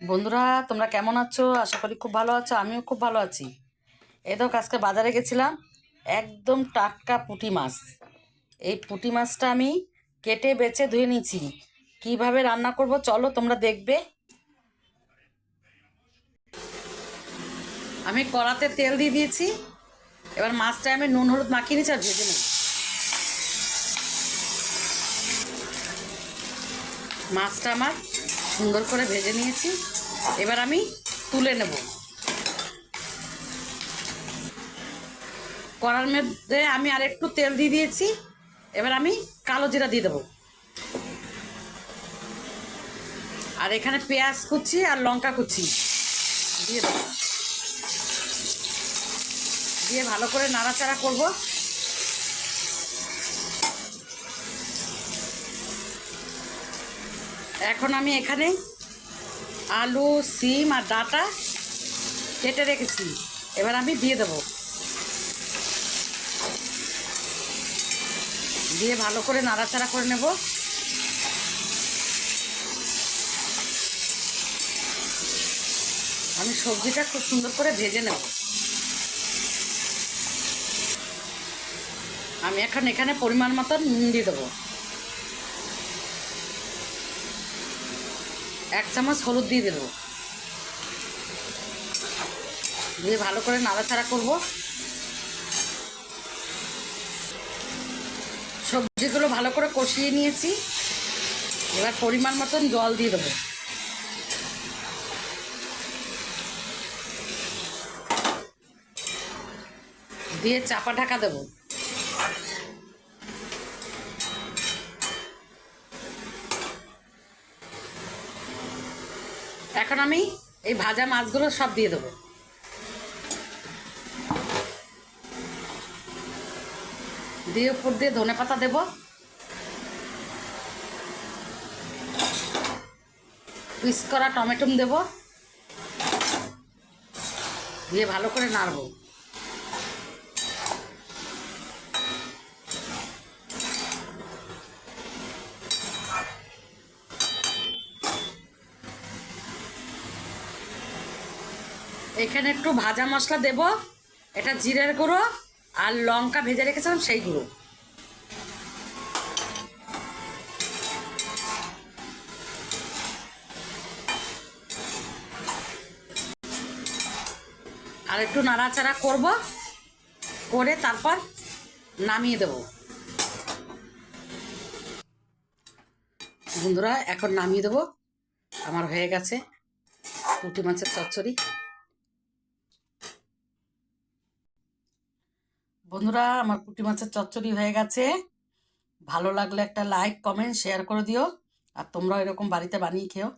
বন্ধুরা, তোমরা কেমন আছো? আশা করি খুব ভালো আছো, আমিও খুব ভালো আছি। এই তো আজকে বাজারে গেছিলাম, একদম টাটকা পুঁটি মাছ। এই পুঁটি মাছটা আমি কেটে বেছে ধুয়ে নিয়েছি। কীভাবে রান্না করব চলো তোমরা দেখবে। আমি কড়াতে তেল দিয়ে দিয়েছি। এবার মাছটা আমি নুন, হলুদ মাখিয়ে নিয়েছি আর ভেজে নেব। মাছটা আমার সুন্দর করে ভেজে নিয়েছি। এবার আমি তুলে নেব। কড়ার মধ্যে আমি আর একটু তেল দিয়ে দিয়েছি। এবার আমি কালো জিরা দিয়ে দেবো। আর এখানে পেঁয়াজ কুচি আর লঙ্কা কুচি দিয়ে দেবো। দিয়ে ভালো করে নাড়াচাড়া করব। এখন আমি এখানে আলু, সিম আর ডাটা কেটে রেখেছি। এবার আমি দিয়ে দেব। দিয়ে ভালো করে নাড়াচাড়া করে নেব। আমি সবজিটা খুব সুন্দর করে ভেজে নেব। আমি এখন এখানে পরিমাণ মতো নুন দিয়ে দেবো। এক চামচ হলুদ দিয়ে দেবো। দিয়ে ভালো করে নাড়াচাড়া করব। সবজিগুলো ভালো করে কষিয়ে নিয়েছি। এবার পরিমাণ মতন জল দিয়ে দেবো। দিয়ে চাপা ঢাকা দেবো। এখন আমি এই ভাজা মাছগুলো সব দিয়ে দেবো। দিয়ে উপর দিয়ে ধনে পাতা দেব। পিস করা টমেটো দেব। দিয়ে ভালো করে নাড়বো। এখানে একটু ভাজা মশলা দেব, এটা জিরের গুঁড়ো আর লঙ্কা ভেজে রেখেছিলাম সেই গুঁড়ো। আর একটু নাড়াচাড়া করব, করে তারপর নামিয়ে দেব। বন্ধুরা, এখন নামিয়ে দেব। আমার হয়ে গেছে পুঁটি মাছের চচ্চড়ি। বন্ধুরা, আমার পুঁটি মাছের চচ্চড়ি হয়ে গেছে। ভালো লাগলে একটা লাইক কমেন্ট শেয়ার করে দিও। আর তোমরা এরকম বাড়িতে বানিয়ে খেও।